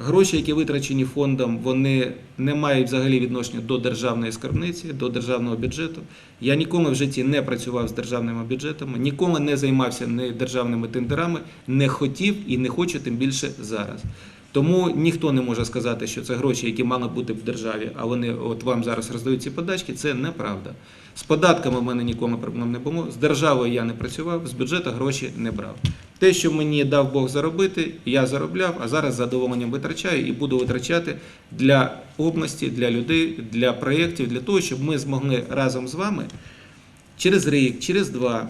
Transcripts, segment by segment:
Гроші, які витрачені фондом, вони не мають взагалі відношення до державної скарбниці, до державного бюджету. Я ніколи в житті не працював з державними бюджетами, ніколи не займався ні державними тендерами, не хотів і не хочу, тим більше зараз. Тому ніхто не може сказати, що це гроші, які мали бути в державі, а вони от вам зараз роздають ці подачки. Це неправда. З податками в мене ніколи проблем не було. З державою я не працював, з бюджету гроші не брав. Те, що мені дав Бог заробити, я заробляв, а зараз задоволенням витрачаю і буду витрачати для області, для людей, для проєктів, для того, щоб ми змогли разом з вами через рік, через два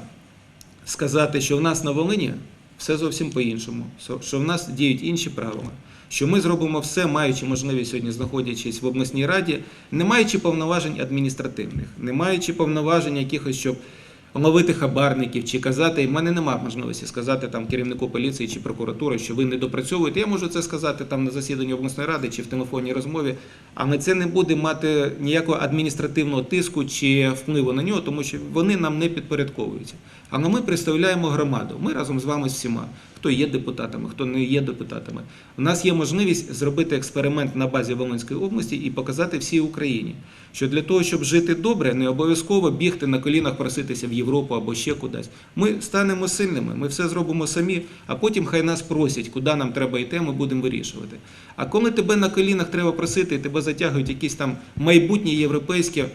сказати, що в нас на Волині все зовсім по-іншому, що в нас діють інші правила. Що ми зробимо все, маючи можливість сьогодні, знаходячись в обласній раді, не маючи повноважень адміністративних, не маючи повноважень якихось, щоб ловити хабарників чи казати, в мене немає можливості сказати там керівнику поліції чи прокуратури, що ви не допрацьовуєте. Я можу це сказати там на засіданні обласної ради чи в телефонній розмові, але це не буде мати ніякого адміністративного тиску чи впливу на нього, тому що вони нам не підпорядковуються. Але ми представляємо громаду. Ми разом з вами всіма, хто є депутатами, хто не є депутатами. У нас є можливість зробити експеримент на базі Волинської області і показати всій Україні, що для того, щоб жити добре, не обов'язково бігти на колінах, проситися в Європу або ще кудись. Ми станемо сильними, ми все зробимо самі, а потім хай нас просять, куди нам треба йти, ми будемо вирішувати. А коли тебе на колінах треба просити, тебе затягують якісь там майбутнє європейське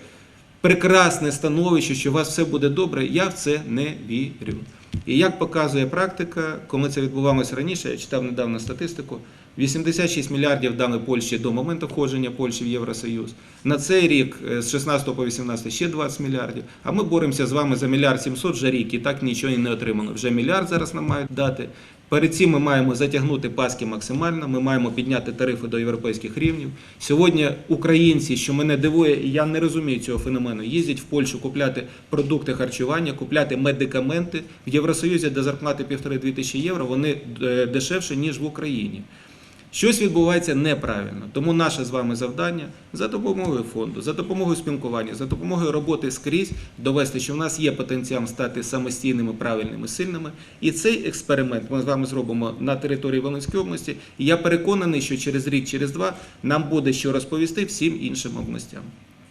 прекрасне становище, що у вас все буде добре, я в це не вірю. І як показує практика, коли це відбувалося раніше, я читав недавно статистику, 86 мільярдів дали Польщі до моменту входження Польщі в Євросоюз. На цей рік е, з 16 по 18 ще 20 мільярдів. А ми боремося з вами за мільярд 700 вже рік і так нічого і не отримали. Вже мільярд зараз нам мають дати. Перед цим ми маємо затягнути паски максимально. Ми маємо підняти тарифи до європейських рівнів. Сьогодні українці, що мене дивує, і я не розумію цього феномену, їздять в Польщу купляти продукти харчування, купляти медикаменти в Євросоюзі, де зарплати півтори-дві тисячі євро, вони е, дешевше ніж в Україні. Щось відбувається неправильно. Тому наше з вами завдання за допомогою фонду, за допомогою спілкування, за допомогою роботи скрізь довести, що в нас є потенціал стати самостійними, правильними, сильними. І цей експеримент ми з вами зробимо на території Волинської області. І я переконаний, що через рік, через два нам буде що розповісти всім іншим областям.